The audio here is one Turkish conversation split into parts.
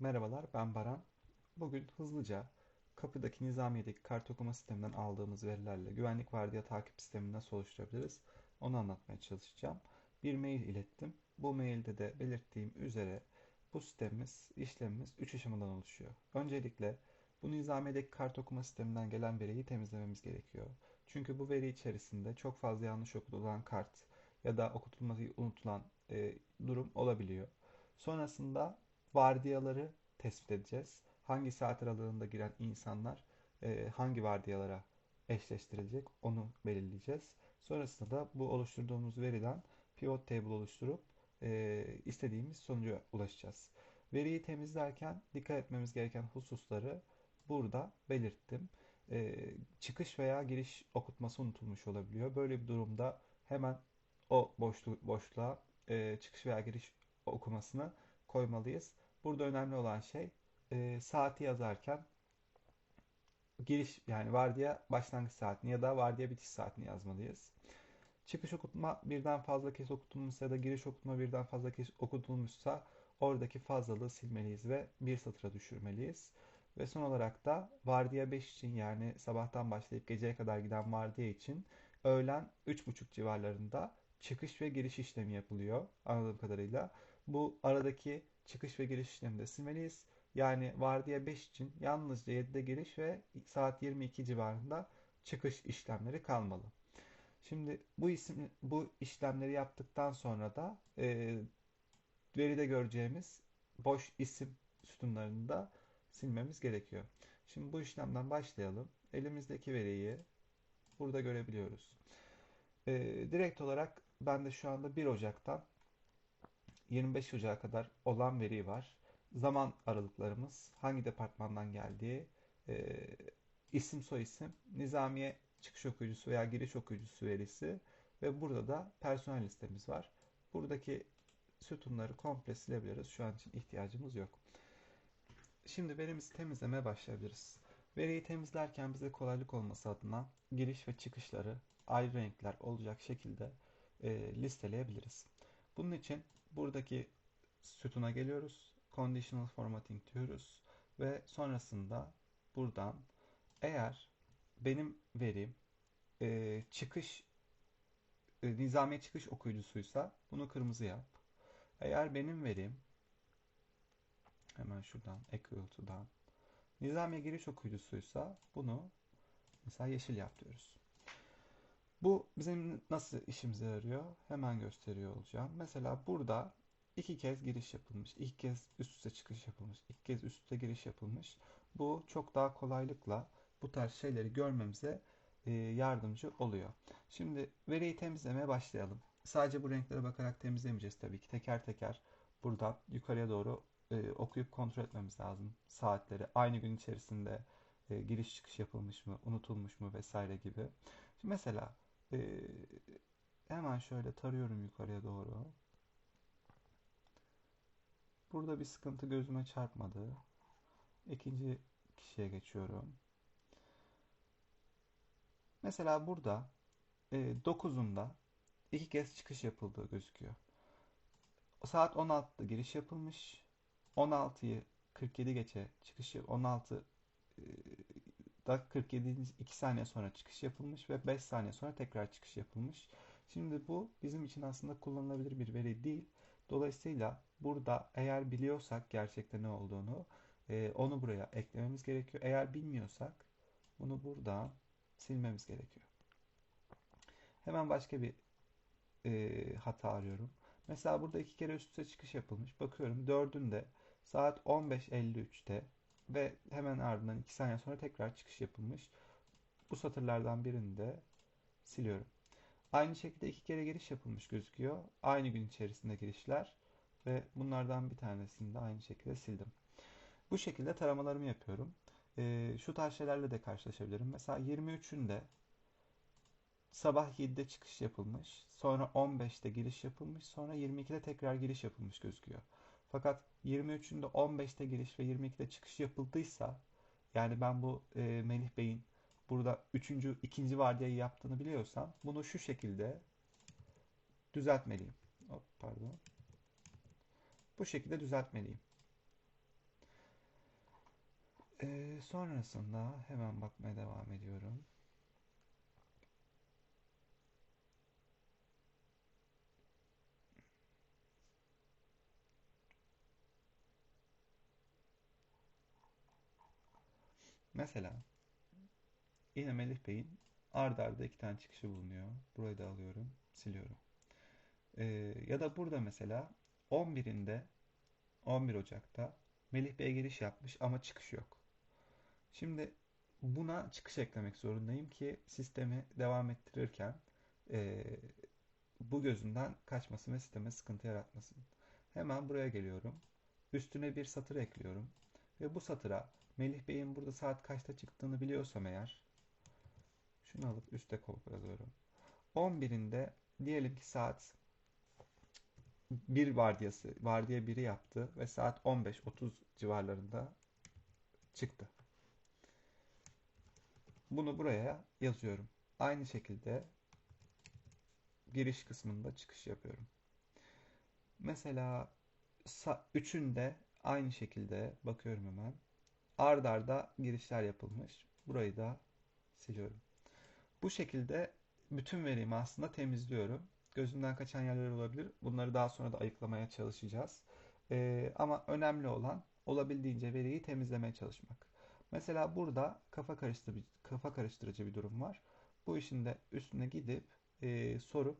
Merhabalar, ben Baran. Bugün hızlıca kapıdaki Nizamiye'deki kart okuma sisteminden aldığımız verilerle güvenlik vardiya takip sistemini nasıl oluşturabiliriz onu anlatmaya çalışacağım. Bir mail ilettim. Bu mailde de belirttiğim üzere bu sistemimiz, işlemimiz 3 aşamadan oluşuyor. Öncelikle bu Nizamiye'deki kart okuma sisteminden gelen veriyi temizlememiz gerekiyor. Çünkü bu veri içerisinde çok fazla yanlış okutulan kart ya da okutulmayı unutulan e, durum olabiliyor. Sonrasında vardiyaları tespit edeceğiz. Hangi saat aralığında giren insanlar e, hangi vardiyalara eşleştirilecek onu belirleyeceğiz. Sonrasında da bu oluşturduğumuz veriden pivot table oluşturup e, istediğimiz sonuca ulaşacağız. Veriyi temizlerken dikkat etmemiz gereken hususları burada belirttim. E, çıkış veya giriş okutması unutulmuş olabiliyor. Böyle bir durumda hemen o boşluk, boşluğa e, çıkış veya giriş okumasını koymalıyız. Burada önemli olan şey e, saati yazarken giriş yani vardiya başlangıç saatini ya da vardiya bitiş saatini yazmalıyız. Çıkış okutma birden fazla kez okutulmuşsa ya da giriş okutma birden fazla kez okutulmuşsa oradaki fazlalığı silmeliyiz ve bir satıra düşürmeliyiz. Ve son olarak da vardiya 5 için yani sabahtan başlayıp geceye kadar giden vardiya için öğlen 3.30 civarlarında çıkış ve giriş işlemi yapılıyor anladığım kadarıyla. Bu aradaki çıkış ve giriş işlemini de silmeliyiz. Yani vardiya 5 için yalnızca 7'de giriş ve saat 22 civarında çıkış işlemleri kalmalı. Şimdi bu isim bu işlemleri yaptıktan sonra da e, veride göreceğimiz boş isim sütunlarını da silmemiz gerekiyor. Şimdi bu işlemden başlayalım. Elimizdeki veriyi burada görebiliyoruz. E, direkt olarak ben de şu anda 1 Ocak'tan 25 Ocak'a kadar olan veri var. Zaman aralıklarımız, hangi departmandan geldiği, e, isim soyisim, nizamiye çıkış okuyucusu veya giriş okuyucusu verisi ve burada da personel listemiz var. Buradaki sütunları komple silebiliriz. Şu an için ihtiyacımız yok. Şimdi verimizi temizlemeye başlayabiliriz. Veriyi temizlerken bize kolaylık olması adına giriş ve çıkışları ayrı renkler olacak şekilde e, listeleyebiliriz. Bunun için buradaki sütuna geliyoruz. Conditional Formatting diyoruz. Ve sonrasında buradan eğer benim verim e, çıkış e, nizamiye çıkış okuyucusuysa bunu kırmızı yap. Eğer benim verim hemen şuradan equal to'dan nizamiye giriş okuyucusuysa bunu mesela yeşil yap diyoruz. Bu bizim nasıl işimize yarıyor? Hemen gösteriyor olacağım. Mesela burada iki kez giriş yapılmış, iki kez üst üste çıkış yapılmış, iki kez üst üste giriş yapılmış. Bu çok daha kolaylıkla bu tarz şeyleri görmemize e, yardımcı oluyor. Şimdi veriyi temizlemeye başlayalım. Sadece bu renklere bakarak temizlemeyeceğiz tabii ki. Teker teker buradan yukarıya doğru e, okuyup kontrol etmemiz lazım. Saatleri aynı gün içerisinde e, giriş çıkış yapılmış mı, unutulmuş mu vesaire gibi. Şimdi mesela ee, hemen şöyle tarıyorum yukarıya doğru. Burada bir sıkıntı gözüme çarpmadı. İkinci kişiye geçiyorum. Mesela burada e, 9'unda iki kez çıkış yapıldığı gözüküyor. Saat 16'da giriş yapılmış. 16'yı 47 geçe çıkış 16 dakika 47. 2 saniye sonra çıkış yapılmış ve 5 saniye sonra tekrar çıkış yapılmış. Şimdi bu bizim için aslında kullanılabilir bir veri değil. Dolayısıyla burada eğer biliyorsak gerçekten ne olduğunu e, onu buraya eklememiz gerekiyor. Eğer bilmiyorsak bunu burada silmemiz gerekiyor. Hemen başka bir e, hata arıyorum. Mesela burada iki kere üst üste çıkış yapılmış. Bakıyorum dördünde saat 15.53'te ve hemen ardından 2 saniye sonra tekrar çıkış yapılmış. Bu satırlardan birini de siliyorum. Aynı şekilde iki kere giriş yapılmış gözüküyor. Aynı gün içerisinde girişler ve bunlardan bir tanesini de aynı şekilde sildim. Bu şekilde taramalarımı yapıyorum. Ee, şu tarz şeylerle de karşılaşabilirim. Mesela 23'ünde sabah 7'de çıkış yapılmış. Sonra 15'te giriş yapılmış. Sonra 22'de tekrar giriş yapılmış gözüküyor. Fakat 23'ünde 15'te giriş ve 22'de çıkış yapıldıysa yani ben bu e, Melih Bey'in burada 3. ikinci vardiyayı yaptığını biliyorsam bunu şu şekilde düzeltmeliyim. Hop, pardon. Bu şekilde düzeltmeliyim. Ee, sonrasında hemen bakmaya devam ediyorum. Mesela yine Melih Bey'in ard arda iki tane çıkışı bulunuyor. Burayı da alıyorum, siliyorum. Ee, ya da burada mesela 11'inde 11 Ocak'ta Melih Bey giriş yapmış ama çıkış yok. Şimdi buna çıkış eklemek zorundayım ki sistemi devam ettirirken e, bu gözünden kaçmasın ve sisteme sıkıntı yaratmasın. Hemen buraya geliyorum. Üstüne bir satır ekliyorum. Ve bu satıra Melih Bey'in burada saat kaçta çıktığını biliyorsam eğer şunu alıp üste kopyalıyorum. 11'inde diyelim ki saat 1 vardiyası, vardiya 1'i yaptı ve saat 15.30 civarlarında çıktı. Bunu buraya yazıyorum. Aynı şekilde giriş kısmında çıkış yapıyorum. Mesela 3'ünde aynı şekilde bakıyorum hemen. Ard arda girişler yapılmış. Burayı da siliyorum. Bu şekilde bütün verimi aslında temizliyorum. Gözünden kaçan yerler olabilir. Bunları daha sonra da ayıklamaya çalışacağız. Ee, ama önemli olan olabildiğince veriyi temizlemeye çalışmak. Mesela burada kafa karıştırıcı, kafa karıştırıcı bir durum var. Bu işin de üstüne gidip e, sorup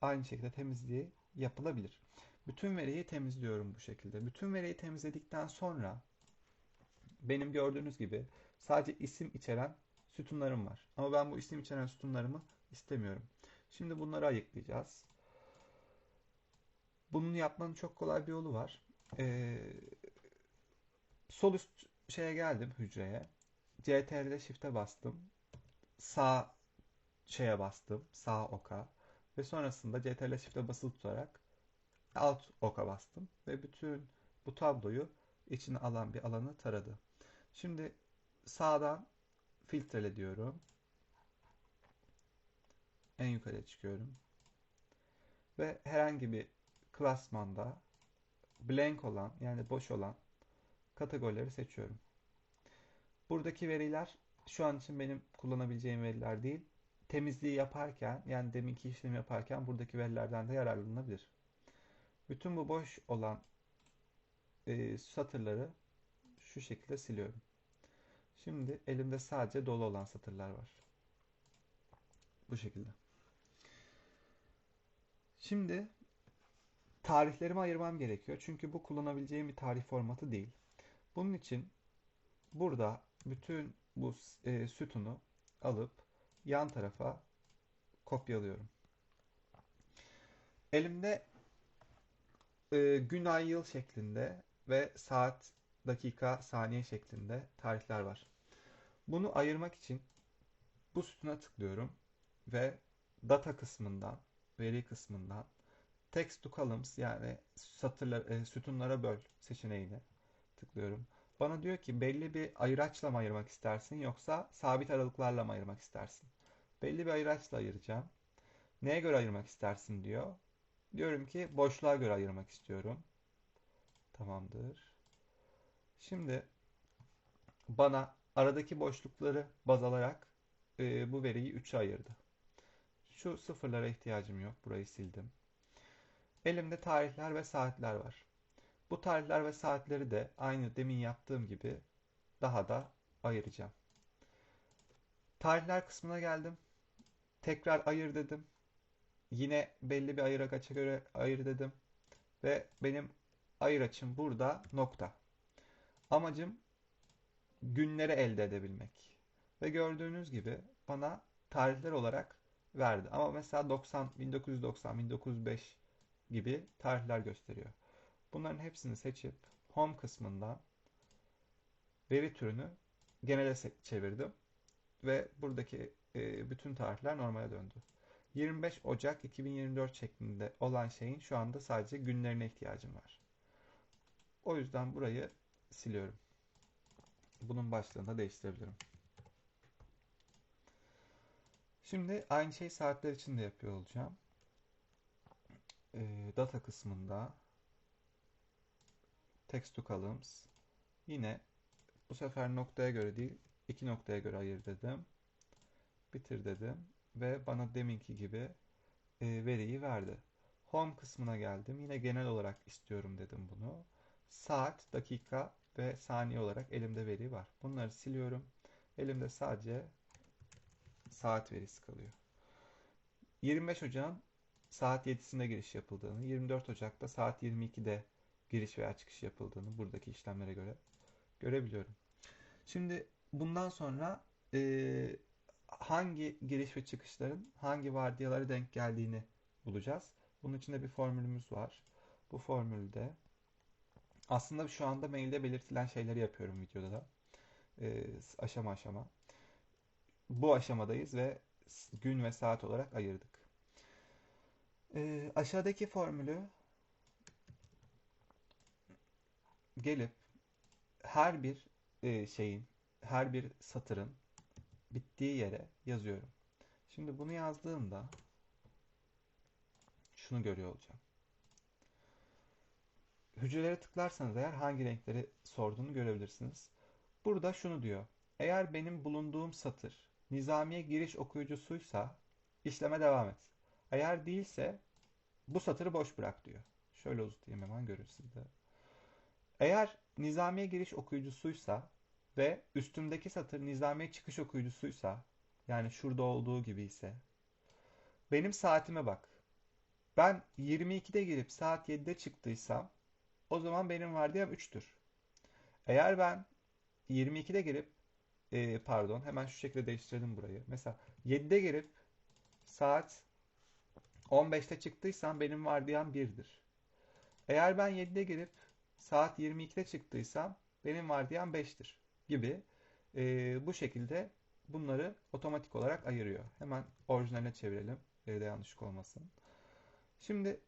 aynı şekilde temizliği yapılabilir. Bütün veriyi temizliyorum bu şekilde. Bütün veriyi temizledikten sonra benim gördüğünüz gibi sadece isim içeren sütunlarım var. Ama ben bu isim içeren sütunlarımı istemiyorum. Şimdi bunları ayıklayacağız. Bunun yapmanın çok kolay bir yolu var. Ee, sol üst şeye geldim hücreye. CTRL Shift'e bastım. Sağ şeye bastım. Sağ oka. Ve sonrasında CTRL Shift'e basılı tutarak alt oka bastım. Ve bütün bu tabloyu içine alan bir alanı taradı. Şimdi sağdan filtrele diyorum. En yukarıya çıkıyorum. Ve herhangi bir klasmanda blank olan yani boş olan kategorileri seçiyorum. Buradaki veriler şu an için benim kullanabileceğim veriler değil. Temizliği yaparken yani deminki işlemi yaparken buradaki verilerden de yararlanılabilir. Bütün bu boş olan e, satırları şu şekilde siliyorum. Şimdi elimde sadece dolu olan satırlar var. Bu şekilde. Şimdi tarihlerimi ayırmam gerekiyor. Çünkü bu kullanabileceğim bir tarih formatı değil. Bunun için burada bütün bu e, sütunu alıp yan tarafa kopyalıyorum. Elimde e, gün, ay, yıl şeklinde ve saat, dakika, saniye şeklinde tarihler var. Bunu ayırmak için bu sütuna tıklıyorum ve data kısmından, veri kısmından text to columns yani satırlar, e, sütunlara böl seçeneğine tıklıyorum. Bana diyor ki belli bir ayıraçla mı ayırmak istersin yoksa sabit aralıklarla mı ayırmak istersin? Belli bir ayıraçla ayıracağım. Neye göre ayırmak istersin diyor. Diyorum ki boşluğa göre ayırmak istiyorum. Tamamdır. Şimdi bana aradaki boşlukları baz alarak e, bu veriyi 3'e ayırdı. Şu sıfırlara ihtiyacım yok. Burayı sildim. Elimde tarihler ve saatler var. Bu tarihler ve saatleri de aynı demin yaptığım gibi daha da ayıracağım. Tarihler kısmına geldim. Tekrar ayır dedim. Yine belli bir ayır açığa göre ayır dedim. Ve benim ayır açım burada nokta. Amacım günleri elde edebilmek. Ve gördüğünüz gibi bana tarihler olarak verdi. Ama mesela 90, 1990, 1905 gibi tarihler gösteriyor. Bunların hepsini seçip Home kısmından veri türünü genele çevirdim. Ve buradaki e, bütün tarihler normale döndü. 25 Ocak 2024 şeklinde olan şeyin şu anda sadece günlerine ihtiyacım var. O yüzden burayı siliyorum. Bunun başlığını da değiştirebilirim. Şimdi aynı şeyi saatler için de yapıyor olacağım. E, data kısmında text to columns yine Bu sefer noktaya göre değil, iki noktaya göre ayır dedim. Bitir dedim ve bana deminki gibi e, veriyi verdi. Home kısmına geldim. Yine genel olarak istiyorum dedim bunu. Saat, dakika ve saniye olarak elimde veri var. Bunları siliyorum. Elimde sadece saat verisi kalıyor. 25 Ocak'ın saat 7'sinde giriş yapıldığını, 24 Ocak'ta saat 22'de giriş veya çıkış yapıldığını buradaki işlemlere göre görebiliyorum. Şimdi bundan sonra e, hangi giriş ve çıkışların hangi vardiyalara denk geldiğini bulacağız. Bunun için de bir formülümüz var. Bu formülde aslında şu anda mailde belirtilen şeyleri yapıyorum videoda da. E, aşama aşama. Bu aşamadayız ve gün ve saat olarak ayırdık. E, aşağıdaki formülü gelip her bir e, şeyin, her bir satırın bittiği yere yazıyorum. Şimdi bunu yazdığımda şunu görüyor olacağım. Hücrelere tıklarsanız eğer hangi renkleri sorduğunu görebilirsiniz. Burada şunu diyor. Eğer benim bulunduğum satır nizamiye giriş okuyucusuysa işleme devam et. Eğer değilse bu satırı boş bırak diyor. Şöyle uzatayım hemen görün siz de. Eğer nizamiye giriş okuyucusuysa ve üstümdeki satır nizamiye çıkış okuyucusuysa yani şurada olduğu gibi ise benim saatime bak. Ben 22'de girip saat 7'de çıktıysam o zaman benim vardiyam 3'tür. Eğer ben 22'de girip e, pardon hemen şu şekilde değiştirelim burayı. Mesela 7'de girip saat 15'te çıktıysam benim vardiyam 1'dir. Eğer ben 7'de girip saat 22'de çıktıysam benim vardiyam 5'tir gibi e, bu şekilde bunları otomatik olarak ayırıyor. Hemen orijinaline çevirelim. Veride yanlışlık olmasın. Şimdi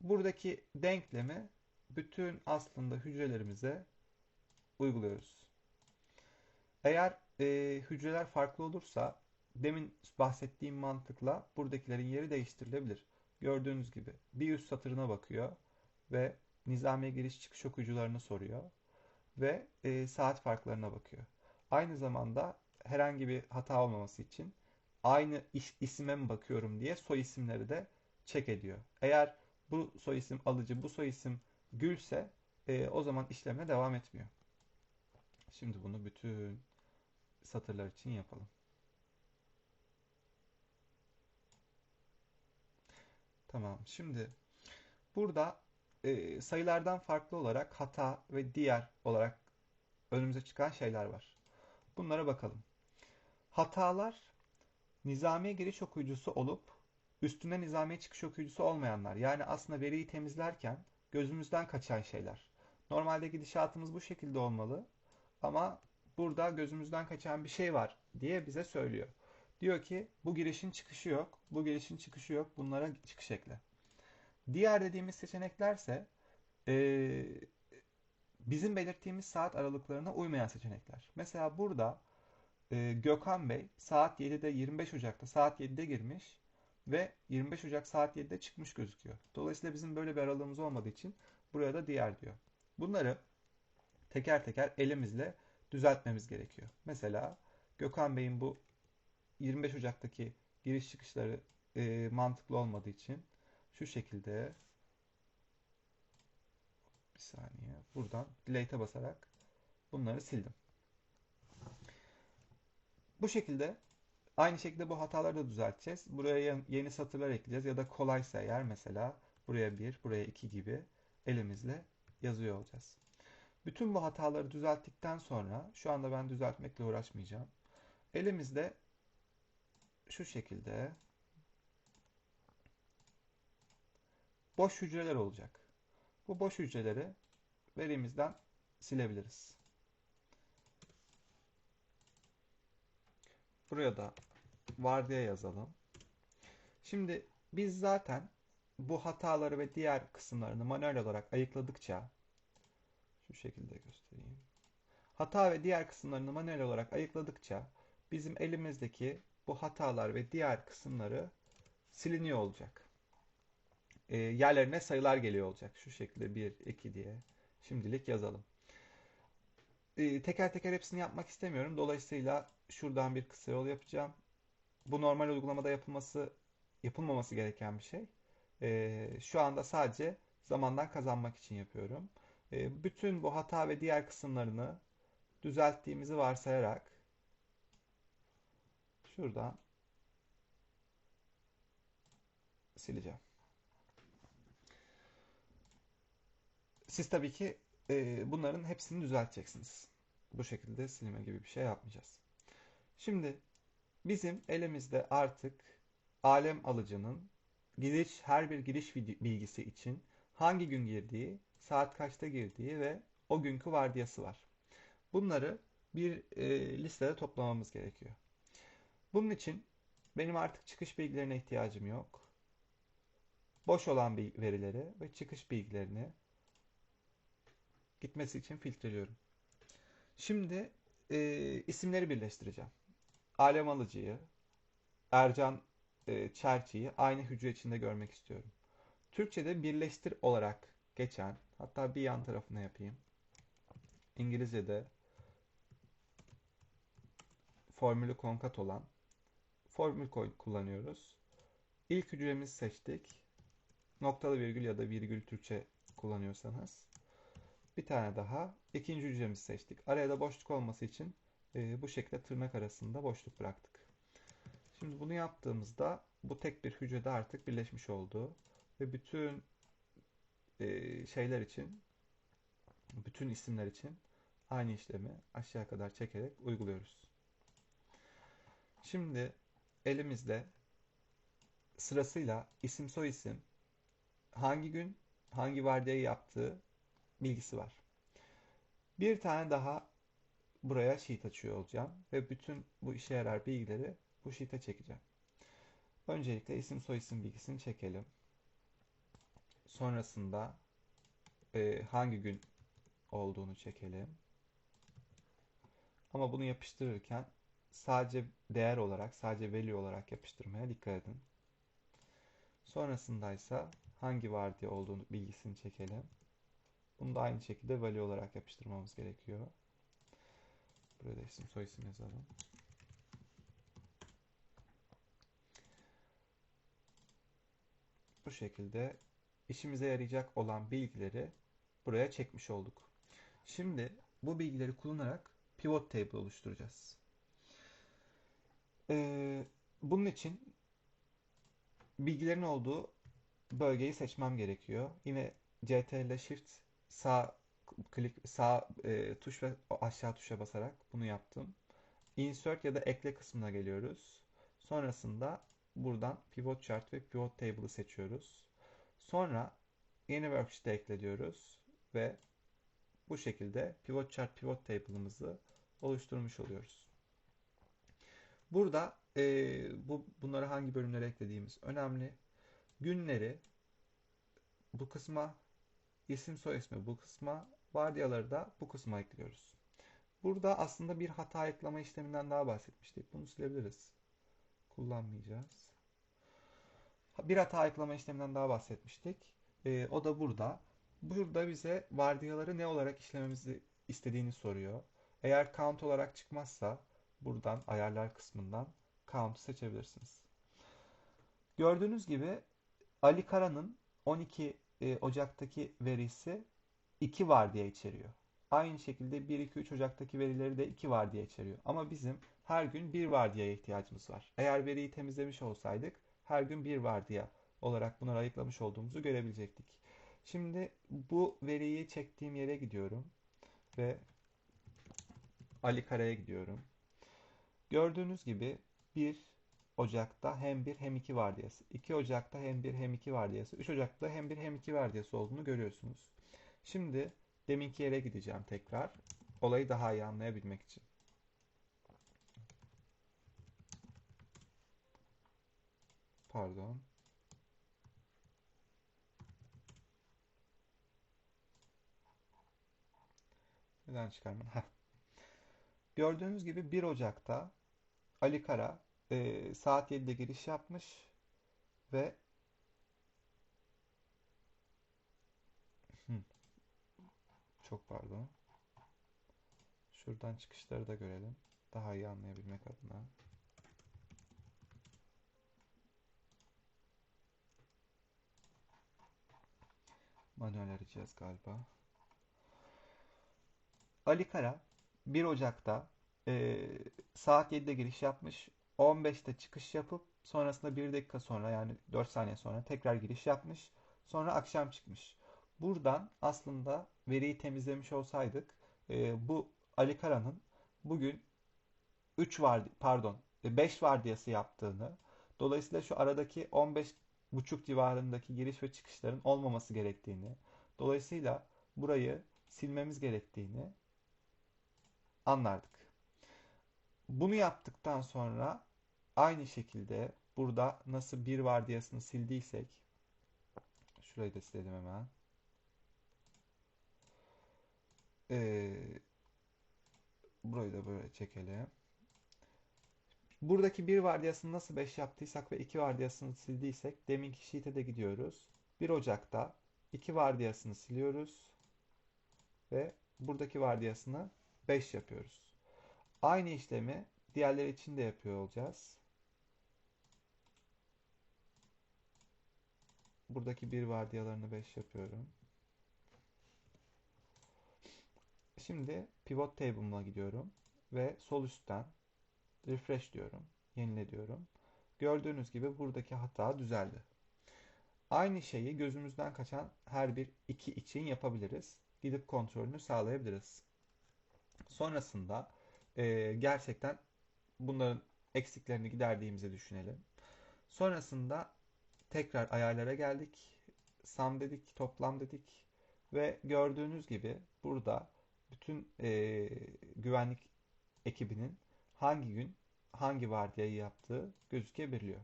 buradaki denklemi bütün aslında hücrelerimize uyguluyoruz. Eğer e, hücreler farklı olursa demin bahsettiğim mantıkla buradakilerin yeri değiştirilebilir. Gördüğünüz gibi bir üst satırına bakıyor ve nizamiye giriş çıkış okuyucularını soruyor ve e, saat farklarına bakıyor. Aynı zamanda herhangi bir hata olmaması için aynı iş, isime mi bakıyorum diye soy isimleri de check ediyor. Eğer bu soy isim alıcı, bu soy isim gülse e, o zaman işleme devam etmiyor. Şimdi bunu bütün satırlar için yapalım. Tamam. Şimdi burada e, sayılardan farklı olarak hata ve diğer olarak önümüze çıkan şeyler var. Bunlara bakalım. Hatalar nizamiye giriş okuyucusu olup üstünde nizamiye çıkış okuyucusu olmayanlar. Yani aslında veriyi temizlerken gözümüzden kaçan şeyler. Normalde gidişatımız bu şekilde olmalı ama burada gözümüzden kaçan bir şey var diye bize söylüyor. Diyor ki bu girişin çıkışı yok, bu girişin çıkışı yok, bunlara çıkış ekle. Diğer dediğimiz seçeneklerse e, bizim belirttiğimiz saat aralıklarına uymayan seçenekler. Mesela burada e, Gökhan Bey saat 7'de 25 Ocak'ta saat 7'de girmiş ve 25 Ocak saat 7'de çıkmış gözüküyor. Dolayısıyla bizim böyle bir aralığımız olmadığı için buraya da diğer diyor. Bunları teker teker elimizle düzeltmemiz gerekiyor. Mesela Gökhan Bey'in bu 25 Ocak'taki giriş çıkışları e, mantıklı olmadığı için şu şekilde bir saniye buradan delete'e basarak bunları sildim. Bu şekilde aynı şekilde bu hataları da düzelteceğiz. Buraya yeni satırlar ekleyeceğiz ya da kolaysa eğer mesela buraya 1, buraya 2 gibi elimizle yazıyor olacağız. Bütün bu hataları düzelttikten sonra şu anda ben düzeltmekle uğraşmayacağım. Elimizde şu şekilde boş hücreler olacak. Bu boş hücreleri verimizden silebiliriz. Buraya da vardiya yazalım. Şimdi biz zaten bu hataları ve diğer kısımlarını manuel olarak ayıkladıkça şu şekilde göstereyim. Hata ve diğer kısımlarını manuel olarak ayıkladıkça bizim elimizdeki bu hatalar ve diğer kısımları siliniyor olacak e, yerlerine sayılar geliyor olacak. Şu şekilde 1, 2 diye şimdilik yazalım. e, teker teker hepsini yapmak istemiyorum. Dolayısıyla şuradan bir kısa yol yapacağım. Bu normal uygulamada yapılması yapılmaması gereken bir şey. E, şu anda sadece zamandan kazanmak için yapıyorum. E, bütün bu hata ve diğer kısımlarını düzelttiğimizi varsayarak şuradan sileceğim. Siz tabii ki e, bunların hepsini düzelteceksiniz. Bu şekilde silme gibi bir şey yapmayacağız. Şimdi bizim elimizde artık alem alıcının giriş her bir giriş bilgisi için hangi gün girdiği, saat kaçta girdiği ve o günkü vardiyası var. Bunları bir e, listede toplamamız gerekiyor. Bunun için benim artık çıkış bilgilerine ihtiyacım yok. Boş olan verileri ve çıkış bilgilerini gitmesi için filtreliyorum. Şimdi e, isimleri birleştireceğim. Alem Alıcı'yı, Ercan e, Çerçi'yi aynı hücre içinde görmek istiyorum. Türkçe'de birleştir olarak geçen, hatta bir yan tarafına yapayım. İngilizce'de formülü konkat olan formül kullanıyoruz. İlk hücremizi seçtik. Noktalı virgül ya da virgül Türkçe kullanıyorsanız. Bir tane daha. ikinci hücremizi seçtik. Araya da boşluk olması için e, bu şekilde tırnak arasında boşluk bıraktık. Şimdi bunu yaptığımızda bu tek bir hücrede artık birleşmiş oldu. Ve bütün e, şeyler için, bütün isimler için aynı işlemi aşağı kadar çekerek uyguluyoruz. Şimdi elimizde sırasıyla isim soy isim hangi gün hangi vardiyayı yaptığı bilgisi var. Bir tane daha buraya sheet açıyor olacağım ve bütün bu işe yarar bilgileri bu sheet'e çekeceğim. Öncelikle isim soy isim bilgisini çekelim. Sonrasında e, hangi gün olduğunu çekelim. Ama bunu yapıştırırken sadece değer olarak, sadece value olarak yapıştırmaya dikkat edin. Sonrasında ise hangi vardiya olduğunu bilgisini çekelim. Bunu da aynı şekilde value olarak yapıştırmamız gerekiyor. Burada isim soy isim yazalım. Bu şekilde işimize yarayacak olan bilgileri buraya çekmiş olduk. Şimdi bu bilgileri kullanarak pivot table oluşturacağız. Ee, bunun için bilgilerin olduğu bölgeyi seçmem gerekiyor. Yine CTRL Shift sağ klik sağ e, tuş ve aşağı tuşa basarak bunu yaptım. Insert ya da ekle kısmına geliyoruz. Sonrasında buradan pivot chart ve pivot table'ı seçiyoruz. Sonra yeni worksheet'e ekle diyoruz ve bu şekilde pivot chart pivot table'ımızı oluşturmuş oluyoruz. Burada e, bu bunları hangi bölümlere eklediğimiz önemli. Günleri bu kısma, isim soy ismi bu kısma, vardiyaları da bu kısma ekliyoruz. Burada aslında bir hata ekleme işleminden daha bahsetmiştik. Bunu silebiliriz. Kullanmayacağız. Bir hata ekleme işleminden daha bahsetmiştik. E, o da burada. Burada bize vardiyaları ne olarak işlememizi istediğini soruyor. Eğer count olarak çıkmazsa buradan ayarlar kısmından count seçebilirsiniz. Gördüğünüz gibi Ali Kara'nın 12 e, Ocak'taki verisi 2 var diye içeriyor. Aynı şekilde 1-2-3 Ocak'taki verileri de 2 var diye içeriyor. Ama bizim her gün 1 var diye ihtiyacımız var. Eğer veriyi temizlemiş olsaydık her gün 1 var diye olarak bunları ayıklamış olduğumuzu görebilecektik. Şimdi bu veriyi çektiğim yere gidiyorum ve Ali Kara'ya gidiyorum. Gördüğünüz gibi 1 Ocak'ta hem 1 hem 2 vardiyası. 2 Ocak'ta hem 1 hem 2 vardiyası. 3 Ocak'ta hem 1 hem 2 vardiyası olduğunu görüyorsunuz. Şimdi deminki yere gideceğim tekrar. Olayı daha iyi anlayabilmek için. Pardon. Neden çıkarmam? Gördüğünüz gibi 1 Ocak'ta Ali Kara e, saat 7'de giriş yapmış ve çok pardon. Şuradan çıkışları da görelim. Daha iyi anlayabilmek adına. Manuel arayacağız galiba. Ali Kara 1 Ocak'ta e, saat 7'de giriş yapmış. 15'te çıkış yapıp sonrasında 1 dakika sonra yani 4 saniye sonra tekrar giriş yapmış. Sonra akşam çıkmış. Buradan aslında veriyi temizlemiş olsaydık e, bu Ali Kara'nın bugün 3 var pardon 5 vardiyası yaptığını dolayısıyla şu aradaki 15 buçuk civarındaki giriş ve çıkışların olmaması gerektiğini dolayısıyla burayı silmemiz gerektiğini anlardık. Bunu yaptıktan sonra aynı şekilde burada nasıl bir vardiyasını sildiysek şurayı da silelim hemen. Ee, burayı da böyle çekelim. Buradaki bir vardiyasını nasıl 5 yaptıysak ve 2 vardiyasını sildiysek deminki sheet'e de gidiyoruz. 1 Ocak'ta 2 vardiyasını siliyoruz ve buradaki vardiyasını 5 yapıyoruz. Aynı işlemi diğerleri için de yapıyor olacağız. Buradaki bir vardiyalarını 5 yapıyorum. Şimdi pivot table'ıma gidiyorum ve sol üstten refresh diyorum. Yenile diyorum. Gördüğünüz gibi buradaki hata düzeldi. Aynı şeyi gözümüzden kaçan her bir iki için yapabiliriz. Gidip kontrolünü sağlayabiliriz. Sonrasında e, gerçekten bunların eksiklerini giderdiğimizi düşünelim. Sonrasında tekrar ayarlara geldik. Sum dedik, toplam dedik ve gördüğünüz gibi burada bütün e, güvenlik ekibinin hangi gün hangi vardiyayı yaptığı gözükebiliyor.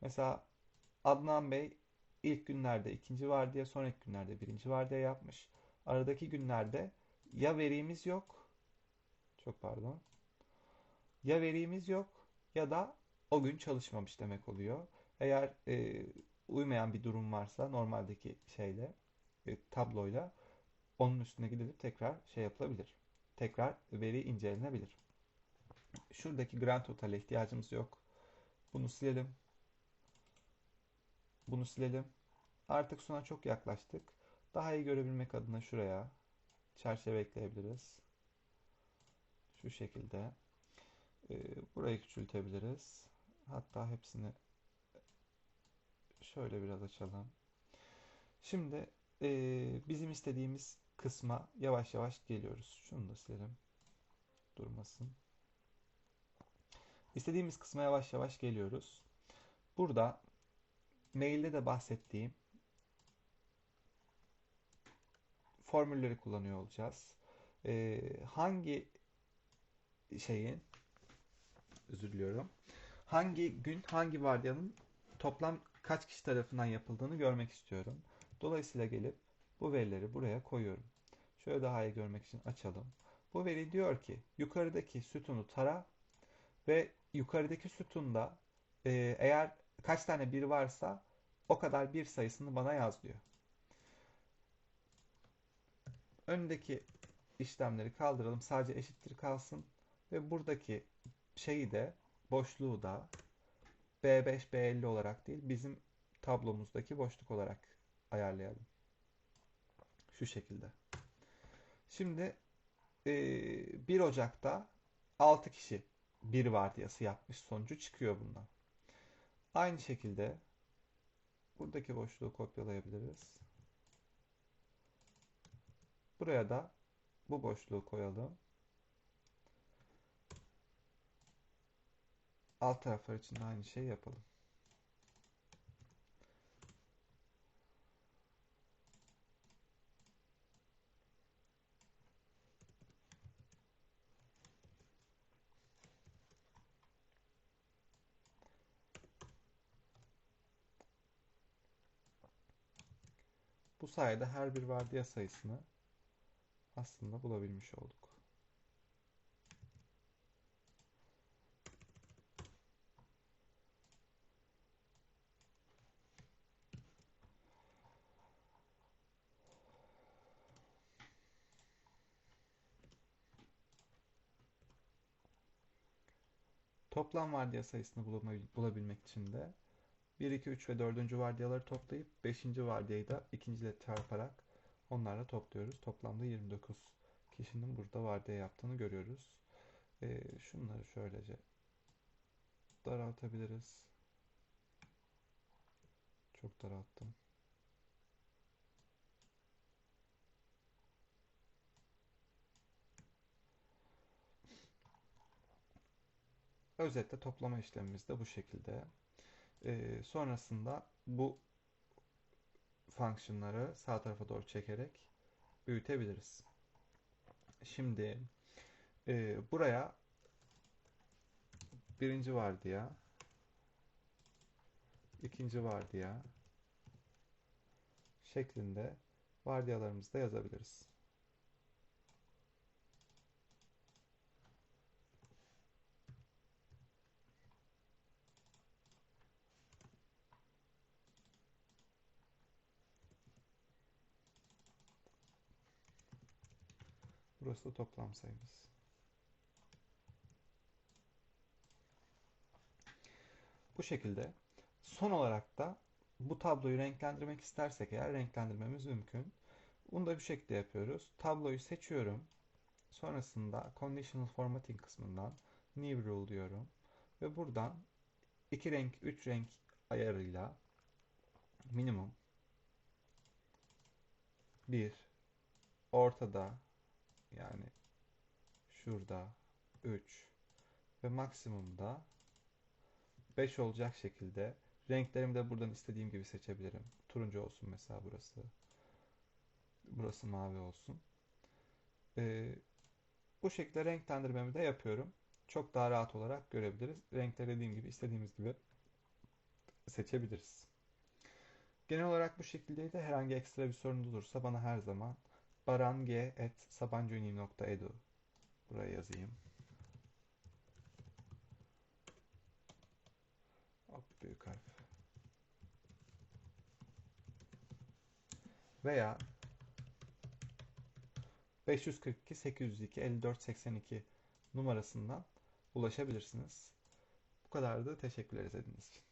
Mesela Adnan Bey ilk günlerde ikinci vardiya, sonraki günlerde birinci vardiya yapmış. Aradaki günlerde ya verimiz yok, çok pardon, ya verimiz yok ya da o gün çalışmamış demek oluyor. Eğer e, uymayan bir durum varsa normaldeki şeyle, e, tabloyla onun üstüne gidilip tekrar şey yapılabilir. Tekrar veri incelenebilir. Şuradaki grand total'e ihtiyacımız yok. Bunu silelim. Bunu silelim. Artık sona çok yaklaştık. Daha iyi görebilmek adına şuraya çerçeve ekleyebiliriz. Şu şekilde. Ee, burayı küçültebiliriz. Hatta hepsini şöyle biraz açalım. Şimdi e, bizim istediğimiz kısma yavaş yavaş geliyoruz. Şunu da silelim. Durmasın. İstediğimiz kısma yavaş yavaş geliyoruz. Burada mailde de bahsettiğim formülleri kullanıyor olacağız. Ee, hangi şeyin özür diliyorum. Hangi gün hangi vardiyanın toplam kaç kişi tarafından yapıldığını görmek istiyorum. Dolayısıyla gelip bu verileri buraya koyuyorum. Şöyle daha iyi görmek için açalım. Bu veri diyor ki yukarıdaki sütunu tara ve yukarıdaki sütunda e, eğer kaç tane bir varsa o kadar bir sayısını bana yaz diyor. Öndeki işlemleri kaldıralım. Sadece eşittir kalsın. Ve buradaki şeyi de boşluğu da B5, B50 olarak değil bizim tablomuzdaki boşluk olarak ayarlayalım. Şu şekilde. Şimdi 1 Ocak'ta 6 kişi bir vardiyası yapmış sonucu çıkıyor bundan. Aynı şekilde buradaki boşluğu kopyalayabiliriz. Buraya da bu boşluğu koyalım. Alt taraflar için de aynı şeyi yapalım. sayede her bir vardiya sayısını aslında bulabilmiş olduk. Toplam vardiya sayısını bulabilmek için de 1, 2, 3 ve 4. vardiyaları toplayıp 5. vardiyayı da 2. ile çarparak onlarla topluyoruz. Toplamda 29 kişinin burada vardiya yaptığını görüyoruz. Ee, şunları şöylece daraltabiliriz. Çok daralttım. Özetle toplama işlemimiz de bu şekilde. Ee, sonrasında bu fonksiyonları sağ tarafa doğru çekerek büyütebiliriz. Şimdi e, buraya birinci vardiya, ikinci vardiya şeklinde vardiyalarımızı da yazabiliriz. Burası da toplam sayımız. Bu şekilde son olarak da bu tabloyu renklendirmek istersek eğer renklendirmemiz mümkün. Bunu da bir şekilde yapıyoruz. Tabloyu seçiyorum. Sonrasında Conditional Formatting kısmından New Rule diyorum. Ve buradan iki renk, üç renk ayarıyla minimum bir ortada yani şurada 3 ve maksimumda 5 olacak şekilde renklerimi de buradan istediğim gibi seçebilirim. Turuncu olsun mesela burası. Burası mavi olsun. Ee, bu şekilde renklendirmemi de yapıyorum. Çok daha rahat olarak görebiliriz. Renkleri dediğim gibi istediğimiz gibi seçebiliriz. Genel olarak bu şekildeydi. Herhangi ekstra bir sorun olursa bana her zaman barange.sabancıuni.edu Buraya yazayım. Hop, büyük harf. Veya 542 802 54 82 numarasından ulaşabilirsiniz. Bu kadardı. Teşekkürler izlediğiniz için.